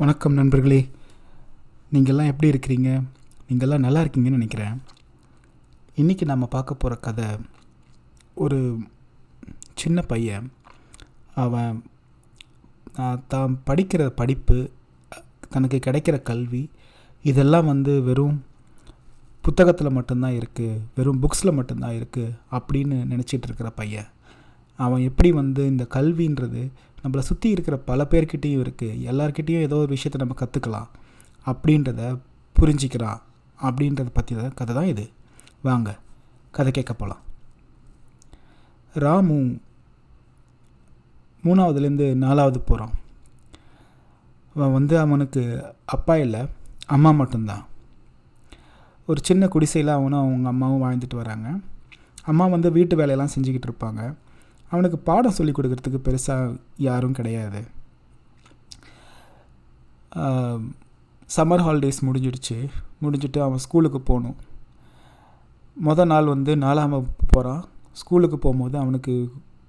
வணக்கம் நண்பர்களே. நீங்கள்லாம் எப்படி இருக்கிறீங்க? நீங்கள்லாம் நல்லா இருக்கீங்கன்னு நினைக்கிறேன். இன்றைக்கி நம்ம பார்க்க போகிற கதை ஒரு சின்ன பையன். அவன் தான் படிக்கிற படிப்பு தனக்கு கிடைக்கிற கல்வி இதெல்லாம் வந்து வெறும் புத்தகத்தில் மட்டும்தான் இருக்குது வெறும் புக்ஸில் மட்டும்தான் இருக்குது அப்படின்னு நினச்சிட்டு இருக்கிற பையன். அவன் எப்படி வந்து இந்த கல்வின்றது நம்மளை சுற்றி இருக்கிற பல பேர்கிட்டேயும் இருக்குது எல்லார்கிட்டேயும் ஏதோ ஒரு விஷயத்தை நம்ம கற்றுக்கலாம் அப்படின்றத புரிஞ்சிக்கிறான் அப்படின்றத பற்றி கதை தான் இது. வாங்க கதை கேட்க போகலாம் ராமு மூணாவதுலேருந்து நாலாவது போகிறான் அவன் வந்து அவனுக்கு அப்பா இல்லை அம்மா மட்டும்தான். ஒரு சின்ன குடிசையில் அவனும் அவங்க அம்மாவும் வாழ்ந்துட்டு வராங்க. அம்மா வந்து வீட்டு வேலையெல்லாம் செஞ்சுக்கிட்டு இருப்பாங்க. அவனுக்கு பாடம் சொல்லி கொடுக்கறதுக்கு பெருசாக யாரும் கிடையாது. சம்மர் ஹாலிடேஸ் முடிஞ்சிடுச்சு. முடிஞ்சிட்டு அவன் ஸ்கூலுக்கு போகணும். மொதல் நாள் வந்து நாலாம் வகுப்பு போகிறான் ஸ்கூலுக்கு போகும்போது அவனுக்கு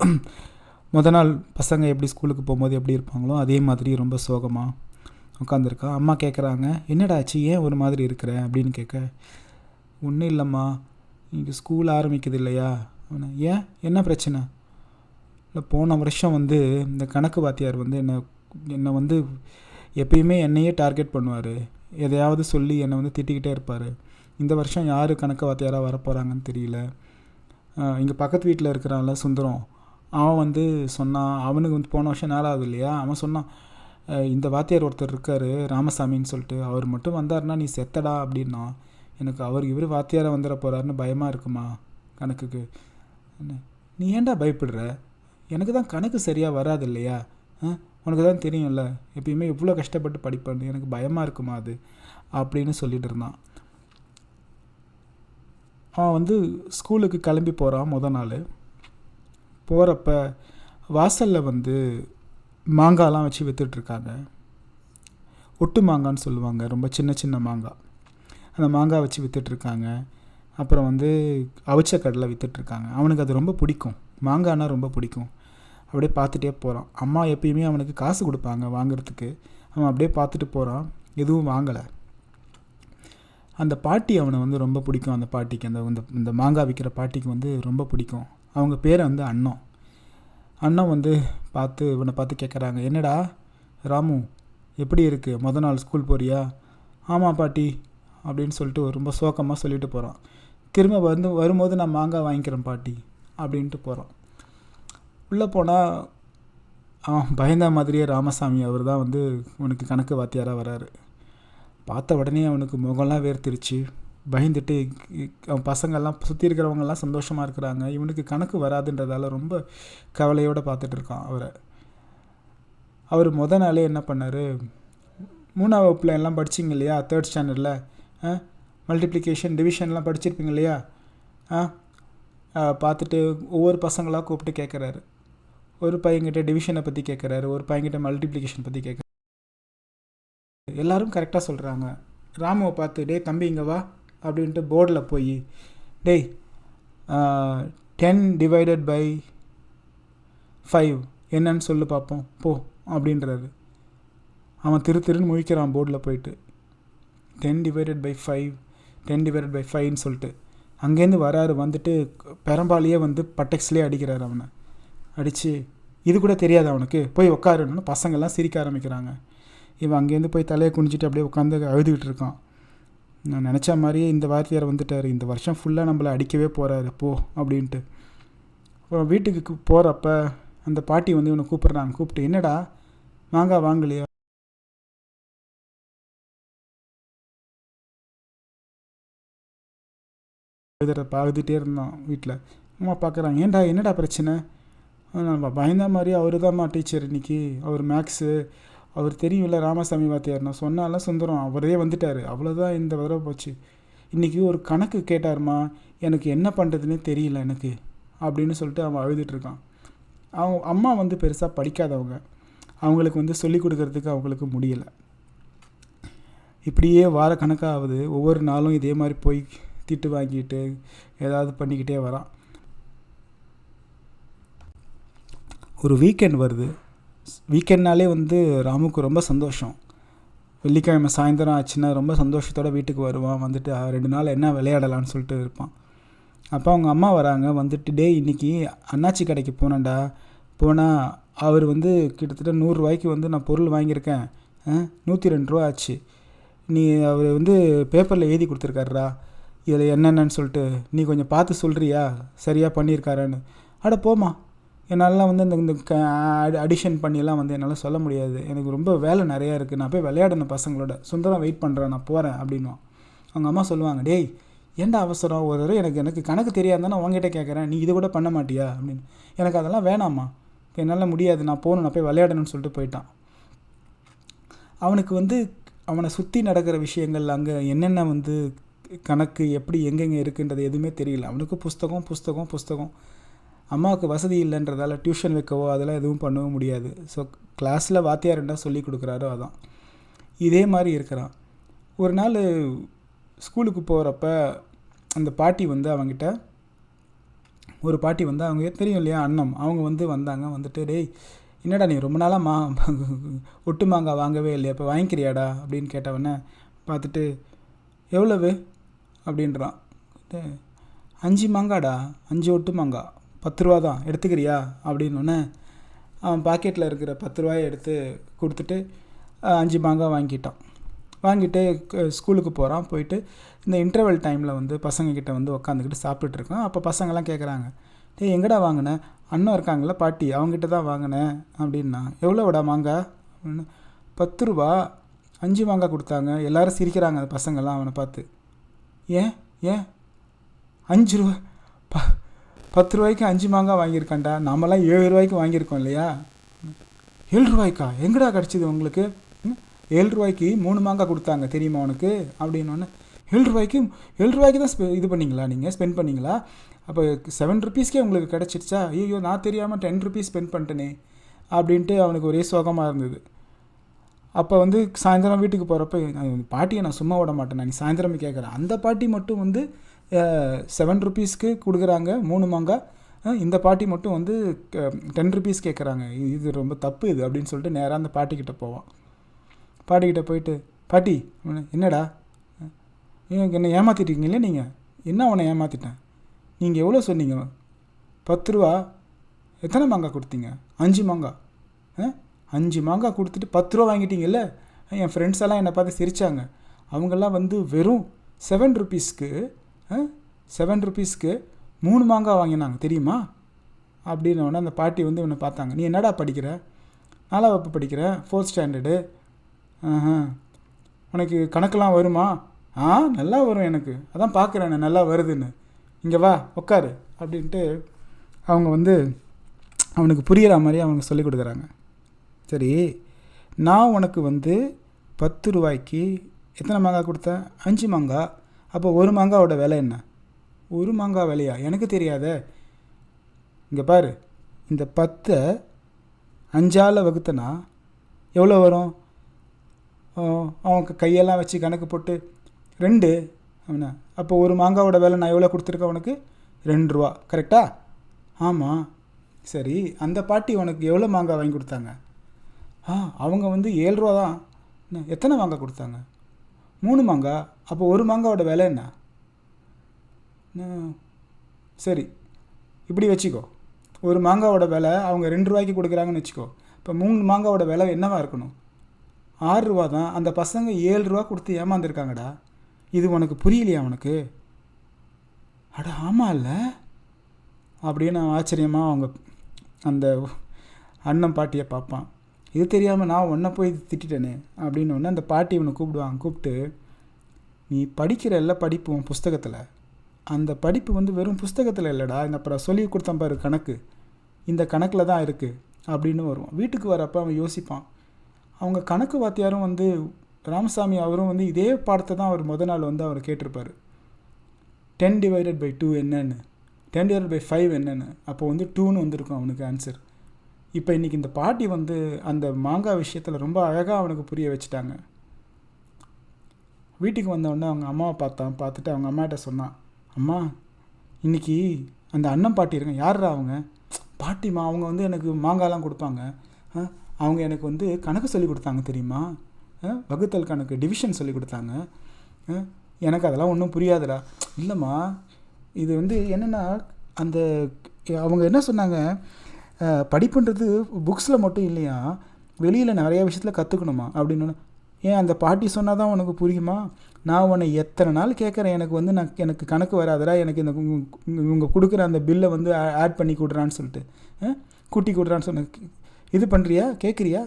மொதல் நாள் பசங்க எப்படி ஸ்கூலுக்கு போகும்போது எப்படி இருப்பாங்களோ அதே மாதிரி ரொம்ப சோகமாக உட்காந்துருக்கான் அம்மா கேட்குறாங்க என்னடா ஆச்சு? ஏன் ஒரு மாதிரி இருக்கிற? அப்படின்னு கேட்க ஒன்றும் இல்லைம்மா. இங்கே ஸ்கூல் ஆரம்பிக்குது இல்லையா? அவனை ஏன்? என்ன பிரச்சனை? இல்லை போன வருஷம் வந்து இந்த கணக்கு வாத்தியார் வந்து என்னை என்னை வந்து எப்பயுமே என்னையே டார்கெட் பண்ணுவார். எதையாவது சொல்லி என்னை வந்து திட்டிக்கிட்டே இருப்பார். இந்த வருஷம் யார் கணக்கு வாத்தியாராக வரப்போகிறாங்கன்னு தெரியல. இங்கே பக்கத்து வீட்டில் இருக்கிறான்ல சுந்தரம். அவன் வந்து சொன்னான் அவனுக்கு வந்து போன வருஷம் நாளாவது இல்லையா? அவன் சொன்னான் இந்த வாத்தியார் ஒருத்தர் இருக்கார் ராமசாமின்னு சொல்லிட்டு. அவர் மட்டும் வந்தாருன்னா நீ செத்தடா அப்படின்னா. எனக்கு அவர் இவர் வாத்தியாரை வந்துட போகிறாருன்னு பயமாக இருக்குமா கணக்குக்கு? நீ ஏன்டா பயப்படுற? எனக்கு தான் கணக்கு சரியாக வராது இல்லையா ஆ உனக்கு தான் தெரியும்ல எப்பயுமே இவ்வளோ கஷ்டப்பட்டு படிப்பேன் எனக்கு பயமாக இருக்குமா அது? அப்படின்னு சொல்லிட்டு இருந்தான். அவன் வந்து ஸ்கூலுக்கு கிளம்பி போகிறான் முத நாள். போகிறப்ப வாசலில் வந்து மாங்காய்லாம் வச்சு விற்றுட்ருக்காங்க ஒட்டு மாங்கான்னு சொல்லுவாங்க ரொம்ப சின்ன சின்ன மாங்காய் அந்த மாங்காய் வச்சு விற்றுட்ருக்காங்க அப்புறம் வந்து அவிச்ச கடலை விற்றுட்ருக்காங்க அவனுக்கு அது ரொம்ப பிடிக்கும். மாங்காய்னா ரொம்ப பிடிக்கும். அப்படியே பார்த்துட்டே போகிறான் அம்மா எப்பயுமே அவனுக்கு காசு கொடுப்பாங்க வாங்குறதுக்கு. அவன் அப்படியே பார்த்துட்டு போகிறான் எதுவும் வாங்கலை. அந்த பாட்டி அவனை வந்து ரொம்ப பிடிக்கும். அந்த பாட்டிக்கு அந்த இந்த இந்த மாங்காய் விற்கிற பாட்டிக்கு வந்து ரொம்ப பிடிக்கும். அவங்க பேரை வந்து அண்ணன் அண்ணன் வந்து பார்த்து இவனை பார்த்து கேட்குறாங்க என்னடா ராமு எப்படி இருக்குது மொதல் நாள் ஸ்கூல் போறியா? ஆமாம் பாட்டி அப்படின்னு சொல்லிட்டு ரொம்ப சோகமாக சொல்லிட்டு போகிறான் திரும்ப வந்து வரும்போது நான் மாங்காய் வாங்கிக்கிறேன் பாட்டி அப்படின்ட்டு போகிறான் உள்ளே போனால் அவன் பயந்த மாதிரியே ராமசாமி அவர் தான் வந்து உனக்கு கணக்கு வாத்தியாராக வராரு. பார்த்த உடனே அவனுக்கு முகம்லாம் வேர்த்திருச்சு. பயந்துட்டு அவன் பசங்கள்லாம் சுற்றி இருக்கிறவங்கெல்லாம் சந்தோஷமாக இருக்கிறாங்க. இவனுக்கு கணக்கு வராதுன்றதால ரொம்ப கவலையோடு பார்த்துட்டு இருக்கான் அவரை. அவர் முத நாளே என்ன பண்ணார்? மூணாம் வகுப்பில் எல்லாம் படிச்சிங்க இல்லையா? தேர்ட் ஸ்டாண்டர்டில் மல்டிப்ளிகேஷன் டிவிஷன்லாம் படிச்சிருப்பீங்க இல்லையா? ஆ, பார்த்துட்டு ஒவ்வொரு பசங்களாக கூப்பிட்டு கேட்குறாரு ஒரு பையன்கிட்ட டிவிஷனை பற்றி கேட்குறாரு ஒரு பையன்கிட்ட மல்டிப்ளிகேஷன் பற்றி கேட்குறாரு எல்லாரும் கரெக்டாக சொல்கிறாங்க ராமுவை பார்த்து டேய் தம்பி இங்கே வா அப்படின்ட்டு போர்டில் போய் டேய் டென் டிவைடட் பை ஃபைவ் என்னன்னு சொல்லு பார்ப்போம் போ அப்படின்றாரு. அவன் திரு திருன்னு முழிக்கிறான் போர்டில் போயிட்டு. Ten divided by five ten divided by ஃபைவ்னு சொல்லிட்டு அங்கேருந்து வராரு வந்துட்டு பெரம்பாலேயே வந்து பட்டெக்ஸ்லேயே அடிக்கிறாரு அவனை. அடித்து இது கூட தெரியாது அவனுக்கு போய் உட்காருன்னு பசங்கள்லாம் சிரிக்க ஆரம்பிக்கிறாங்க. இவன் அங்கேருந்து போய் தலையை குனிஞ்சிட்டு அப்படியே உட்காந்து அழுதுகிட்டு இருக்கான். நான் நினச்ச மாதிரியே இந்த வார்த்தையார் வந்துட்டார். இந்த வருஷம் ஃபுல்லாக நம்மளை அடிக்கவே போகிறாரு போ அப்படின்ட்டு. அப்புறம் வீட்டுக்கு போகிறப்ப அந்த பாட்டி வந்து இவனை கூப்பிட்றாங்க. கூப்பிட்டு என்னடா? வாங்க வாங்கலையா? எழுதுறப்ப அழுதுகிட்டே இருந்தான் வீட்டில். அம்மா பார்க்குறாங்க ஏன்டா என்னடா பிரச்சனை? நம்ம பயந்த மாதிரி அவர் தான்மா டீச்சர் இன்னைக்கு. அவர் மேக்ஸு அவர் தெரியும்ல ராமசாமி வாத்தியார். நான் சொன்னால சுந்தரம் அவரே வந்துட்டார். அவ்வளோதான் இந்த தடவை போச்சு. இன்றைக்கி ஒரு கணக்கு கேட்டார்மா எனக்கு என்ன பண்ணுறதுனே தெரியல எனக்கு அப்படின்னு சொல்லிட்டு அவன் அழுதுட்ருக்கான் அவங்க அவன் அம்மா வந்து பெருசாக படிக்காதவங்க. அவங்களுக்கு வந்து சொல்லிக் கொடுக்கறதுக்கு அவங்களுக்கு முடியலை. இப்படியே வார கணக்காகுது ஒவ்வொரு நாளும் இதே மாதிரி போய் திட்டு வாங்கிட்டு ஏதாவது பண்ணிக்கிட்டே வரான். ஒரு வீக்கெண்ட் வருது. வீக்கெண்ட்னாலே வந்து ராமுக்கு ரொம்ப சந்தோஷம். வெள்ளிக்கிழமை சாயந்தரம் ஆச்சுன்னா ரொம்ப சந்தோஷத்தோடு வீட்டுக்கு வருவான். வந்துட்டு ரெண்டு நாள் என்ன விளையாடலாம்னு சொல்லிட்டு இருப்பான். அப்போ அவங்க அம்மா வராங்க. வந்துட்டு டேய் இன்னைக்கு அண்ணாச்சி கடைக்கு போனேன்டா. போனால் அவர் வந்து கிட்டத்தட்ட நூறுரூவாய்க்கு வந்து நான் பொருள் வாங்கியிருக்கேன். நூற்றி ரெண்டு ரூபா ஆச்சு. நீ அவர் வந்து பேப்பரில் எழுதி கொடுத்துருக்காருடா. இதில் என்னென்னு சொல்லிட்டு நீ கொஞ்சம் பார்த்து சொல்கிறியா சரியாக பண்ணியிருக்காரான்னு. அட போம்மா. என்னாலலாம் வந்து இந்த இந்த அடிஷன் பண்ணியெல்லாம் வந்து என்னால் சொல்ல முடியாது. எனக்கு ரொம்ப வேலை நிறையா இருக்குது நான் போய் விளையாடணும் பசங்களோட. சுந்தரம் வெயிட் பண்ணுறேன் நான் போகிறேன் அப்படின்னுவான். அவங்க அம்மா சொல்லுவாங்க டேய் ஏன்டா அவசரம்? ஒரு தடவை எனக்கு எனக்கு கணக்கு தெரியாதுன்னா நான் உங்ககிட்ட கேட்குறேன் நீ இது கூட பண்ண மாட்டியா? அப்படின்னு. எனக்கு அதெல்லாம் வேணாம்மா. இப்போ என்னால் முடியாது. நான் போகணும். நான் போய் விளையாடணும்னு சொல்லிட்டு போயிட்டான். அவனுக்கு வந்து அவனை சுற்றி நடக்கிற விஷயங்கள் அங்கே என்னென்ன வந்து கணக்கு எப்படி எங்கெங்கே இருக்குன்றது எதுவுமே தெரியல. அவனுக்கு புஸ்தகம் புஸ்தகம் புஸ்தகம். அம்மாவுக்கு வசதி இல்லைன்றதால டியூஷன் வைக்கவோ அதெல்லாம் எதுவும் பண்ணவும் முடியாது. ஸோ கிளாஸில் வாத்தியார் என்ன சொல்லி கொடுக்குறாரோ அதான். இதே மாதிரி இருக்கிறான். ஒரு நாள் ஸ்கூலுக்கு போகிறப்ப அந்த பாட்டி வந்து அவங்ககிட்ட ஒரு பாட்டி வந்து அவங்க தெரியும் இல்லையா அண்ணம். அவங்க வந்து வந்தாங்க வந்துட்டு டேய் என்னடா நீ ரொம்ப நாளாக மா ஒட்டு மாங்காய் வாங்கவே இல்லையா இப்போ வாங்கிக்கிறியாடா? அப்படின்னு கேட்டவொடனே பார்த்துட்டு எவ்வளவு? அப்படின்றான். அஞ்சு மாங்காடா அஞ்சு ஒட்டு மாங்காய் பத்து ரூபா தான் எடுத்துக்கிறியா? அப்படின்னோடனே அவன் பாக்கெட்டில் இருக்கிற பத்து ரூபாயை எடுத்து கொடுத்துட்டு அஞ்சு மாங்காய் வாங்கிட்டான். வாங்கிட்டு ஸ்கூலுக்கு போகிறான் போயிட்டு இந்த இன்டர்வல் டைமில் வந்து பசங்கக்கிட்ட வந்து உக்காந்துக்கிட்டு சாப்பிட்டுட்ருக்கான் அப்போ பசங்கள்லாம் கேட்குறாங்க டேய் எங்கடா வாங்கின? அண்ணன் இருக்காங்கள பாட்டி அவங்ககிட்ட தான் வாங்கினேன் அப்படின்னா எவ்வளோடா மாங்காய்? அப்படின்னு பத்து ரூபா அஞ்சு மாங்காய் கொடுத்தாங்க. எல்லோரும் சிரிக்கிறாங்க அந்த பசங்கள்லாம் அவனை பார்த்து. ஏன்? ஏன்? அஞ்சு ரூபா ப பத்து ரூபாய்க்கு அஞ்சு மாங்காய் வாங்கியிருக்கேன்டா. நாமெல்லாம் ஏழு ரூபாய்க்கு வாங்கியிருக்கோம் இல்லையா? ஏழு ரூபாய்க்கா? எங்கடா கிடச்சிது உங்களுக்கு? ம், ஏழு ரூபாய்க்கு மூணு மாங்காய் கொடுத்தாங்க. தெரியுமா உனக்கு? அப்படின்னு ஏழு ரூபாய்க்கு ஏழு ரூபாய்க்கு தான் ஸ்பெ இது பண்ணிங்களா நீங்கள் ஸ்பெண்ட் பண்ணிங்களா? அப்போ செவன் ருபீஸ்க்கே உங்களுக்கு கிடச்சிருச்சா ஐயோ நான் தெரியாமல் டென் ருபீஸ் ஸ்பெண்ட் பண்ணிட்டேனே அப்படின்ட்டு அவனுக்கு ஒரே சோகமாக இருந்தது. அப்போ வந்து சாயந்தரம் வீட்டுக்கு போகிறப்ப பாட்டியை நான் சும்மா விட மாட்டேன் நான் சாயந்தரமே கேட்குறேன் அந்த பாட்டி மட்டும் வந்து செவன் ருபீஸ்க்கு கொடுக்குறாங்க மூணு மாங்காய் இந்த பாட்டி மட்டும் வந்து டென் ருபீஸ் கேட்குறாங்க இது ரொம்ப தப்பு இது அப்படின்னு சொல்லிட்டு நேராக அந்த பாட்டிக்கிட்ட போவான். பாட்டிக்கிட்ட போயிட்டு பாட்டி என்னடா? என்னை ஏமாற்றிட்டீங்களே நீங்கள் என்ன அவனை ஏமாற்றிட்டேன் நீங்கள் எவ்வளோ சொன்னீங்க? பத்து ரூபா? எத்தனை மாங்காய் கொடுத்தீங்க? அஞ்சு மாங்காய் ஆ அஞ்சு மாங்காய் கொடுத்துட்டு பத்து ரூபா வாங்கிட்டீங்கல்ல? என் ஃப்ரெண்ட்ஸ் எல்லாம் என்னை பார்த்து சிரித்தாங்க அவங்கெல்லாம் வந்து வெறும் செவன் ருபீஸ்க்கு செவன் ருபீஸ்க்கு மூணு மாங்காய் வாங்கினாங்க தெரியுமா? அப்படின்னோடனே அந்த பாட்டி வந்து இவனை பார்த்தாங்க. நீ என்னடா படிக்கிற? நாலாம் வகுப்பு படிக்கிற? ஃபோர்த் ஸ்டாண்டர்டு உனக்கு கணக்கெலாம் வருமா? ஆ நல்லா வரும் எனக்கு. அதான் பார்க்குறேன் நல்லா வருதுன்னு. இங்கே வா உட்காரு அப்படின்ட்டு அவங்க வந்து அவனுக்கு புரிகிற மாதிரி அவங்க சொல்லி கொடுக்குறாங்க. சரி நான் உனக்கு வந்து பத்து ரூபாய்க்கு எத்தனை மாங்காய் கொடுத்தேன்? அஞ்சு மாங்காய் அப்போ ஒரு மாங்காவோட விலை என்ன? ஒரு மாங்காய் விலையா? எனக்கு தெரியாதே. இங்கே பாரு. இந்த பத்தை அஞ்சால் வகுத்தனா எவ்வளோ வரும்? அவங்க கையெல்லாம் வச்சு கணக்கு போட்டு ரெண்டு. அவனா? அப்போ ஒரு மாங்காவோட விலை நான் எவ்வளோ கொடுத்துருக்கேன் உனக்கு? ரெண்டு ரூபா. கரெக்டா? ஆமாம் சரி அந்த பாட்டி உனக்கு எவ்வளோ மாங்காய் வாங்கி கொடுத்தாங்க? ஆ அவங்க வந்து ஏழு ரூபா தான். எத்தனை மாங்காய் கொடுத்தாங்க? மூணு மாங்காய் அப்போ ஒரு மாங்காவோட விலை என்ன? சரி இப்படி வச்சுக்கோ. ஒரு மாங்காவோட விலை அவங்க ரெண்டு ரூபாய்க்கு கொடுக்குறாங்கன்னு வச்சுக்கோ. இப்போ மூணு மாங்காவோட விலை என்னவா இருக்கணும்? ஆறு ரூபா தான். அந்த பசங்க ஏழு ரூபா கொடுத்து ஏமாந்துருக்காங்கடா. இது உனக்கு புரியலையா உனக்கு? அட ஆமாம் இல்லை அப்படின்னு நான் ஆச்சரியமாக அவங்க அந்த அண்ணன் பாட்டியை பார்ப்பான். இது தெரியாமல் நான் உன்னை போய் திட்டிட்டேனே அப்படின்னு ஒன்று அந்த பாட்டி இவனை கூப்பிடுவாங்க கூப்பிட்டு நீ படிக்கிற எல்லாம் படிப்பு உன் புஸ்தகத்தில். அந்த படிப்பு வந்து வெறும் புஸ்தகத்தில் இல்லைடா இந்த அப்புறம் சொல்லி கொடுத்தேன் பாரு கணக்கு. இந்த கணக்கில் தான் இருக்குது அப்படின்னு வருவான். வீட்டுக்கு வரப்போ அவன் யோசிப்பான். அவங்க கணக்கு வாத்தியாரும் வந்து ராமசாமி அவரும் வந்து இதே பாடத்தை தான் அவர் முத நாள் வந்து அவர் கேட்டிருப்பார். டென் டிவைடட் பை டூ என்னன்னு டென் டிவைடட் பை ஃபைவ் என்னென்னு. அப்போ வந்து டூன்னு வந்திருக்கும் அவனுக்கு ஆன்சர் இப்போ இன்றைக்கி இந்த பாட்டி வந்து அந்த மாங்காய் விஷயத்தில் ரொம்ப அழகாக அவனுக்கு புரிய வச்சுட்டாங்க. வீட்டுக்கு வந்தவுடனே அவங்க அம்மாவை பார்த்தான். பார்த்துட்டு அவங்க அம்மாட்ட சொன்னான் அம்மா இன்னைக்கு அந்த அண்ணன் பாட்டி இருங்க யார்ரா அவங்க? பாட்டிம்மா அவங்க வந்து எனக்கு மாங்காய்லாம் கொடுப்பாங்க. ஆ, அவங்க எனக்கு வந்து கணக்கு சொல்லி கொடுத்தாங்க தெரியுமா? வகுத்தல் கணக்கு டிவிஷன் சொல்லி கொடுத்தாங்க. எனக்கு அதெல்லாம் ஒன்றும் புரியாதுடா. இல்லைம்மா இது வந்து என்னென்னா அந்த அவங்க என்ன சொன்னாங்க? படிப்புன்றது புக்ஸில் மட்டும் இல்லையா? வெளியில் நிறைய விஷயத்தில் கற்றுக்கணுமா அப்படின்னு ஏன் அந்த பாட்டி சொன்னால் தான் உனக்கு புரியுமா? நான் உன்னை எத்தனை நாள் கேட்குறேன்? எனக்கு வந்து நான் எனக்கு கணக்கு வராதுடா எனக்கு இந்த இவங்க கொடுக்குற அந்த பில்லை வந்து ஆட் பண்ணி கொடுறான்னு சொல்லிட்டு கூட்டி கொடுறான்னு சொன்ன இது பண்ணுறியா கேட்குறியா?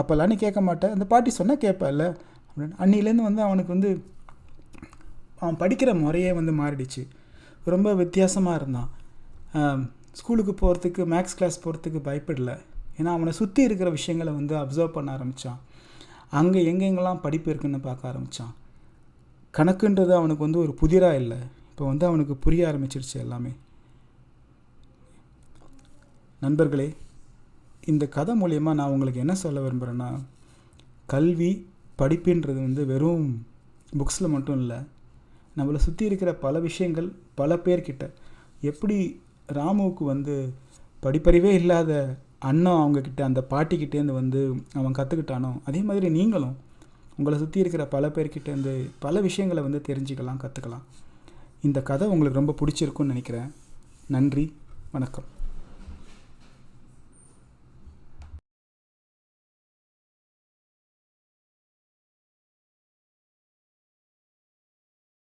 அப்போல்லாம் நீ கேட்க மாட்டேன் அந்த பாட்டி சொன்னால் கேட்பல்ல. அப்படின்னு அன்னிலேருந்து வந்து அவனுக்கு வந்து அவன் படிக்கிற முறையே வந்து மாறிடுச்சு. ரொம்ப வித்தியாசமாக இருந்தான். ஸ்கூலுக்கு போகிறதுக்கு மேக்ஸ் கிளாஸ் போகிறதுக்கு பயப்படலை. ஏன்னா அவனை சுற்றி இருக்கிற விஷயங்களை வந்து அப்சர்வ் பண்ண ஆரம்பித்தான் அங்கே எங்கெங்கெல்லாம் படிப்பு இருக்குன்னு பார்க்க ஆரம்பித்தான் கணக்குன்றது அவனுக்கு வந்து ஒரு புதிராக இல்லை. இப்போ வந்து அவனுக்கு புரிய ஆரம்பிச்சிருச்சு எல்லாமே. நண்பர்களே இந்த கதை மூலயமா நான் உங்களுக்கு என்ன சொல்ல விரும்புகிறேன்னா கல்வி படிப்புன்றது வந்து வெறும் புக்ஸில் மட்டும் இல்லை நம்மளை சுற்றி இருக்கிற பல விஷயங்கள் பல பேர்கிட்ட எப்படி ராமுவுக்கு வந்து படிப்பறிவே இல்லாத அண்ணன் அவங்கக்கிட்ட அந்த பாட்டிக்கிட்டேருந்து வந்து அவன் கற்றுக்கிட்டானோ அதே மாதிரி நீங்களும் உங்களை சுற்றி இருக்கிற பல பேர்கிட்டேருந்து பல விஷயங்களை வந்து தெரிஞ்சுக்கலாம் கற்றுக்கலாம் இந்த கதை உங்களுக்கு ரொம்ப பிடிச்சிருக்குன்னு நினைக்கிறேன். நன்றி வணக்கம்.